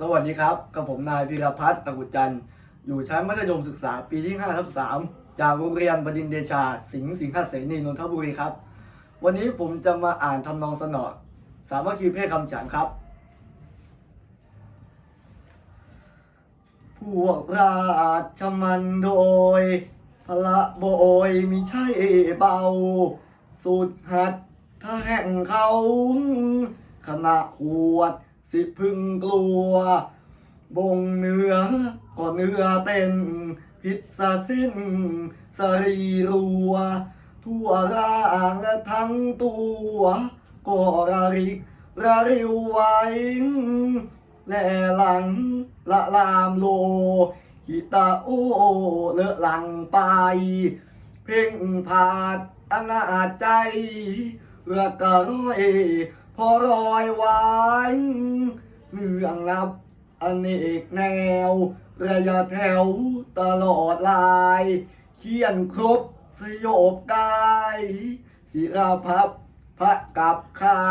สวัสดีครับ กับผมนายพิรพัฒน์ตะกุจันทร์อยู่ชั้นมัธยมศึกษาปีที่5ทับ3จากโรงเรียนบดินเดชา สิงห์สิงห์เสนีนนทบุรีครับ วันนี้ผมจะมาอ่านทำนองสนอสามัคคีเพศคำฉันครับ พวกราชมันโดยพละโบยมีใช่เบา สุดหัดถ้าแห่งเขาขณะหวด สิพึงกลัว บงเนื้อก็เนื้อเต้น พิษสะสิ้นสรีรัว ทั่วร่างและทั้งตัวก็ระริกระริวไว้และหลังละลามโลหิตาโอเลอะหลังไป เพ่งผาดอนาจใจเรือก็ร้อย พอรอยไว้เมืองรับอเนกแนว ระยะแถวตลอดลาย เขียนครบสยบกายศิราพับพระกับคา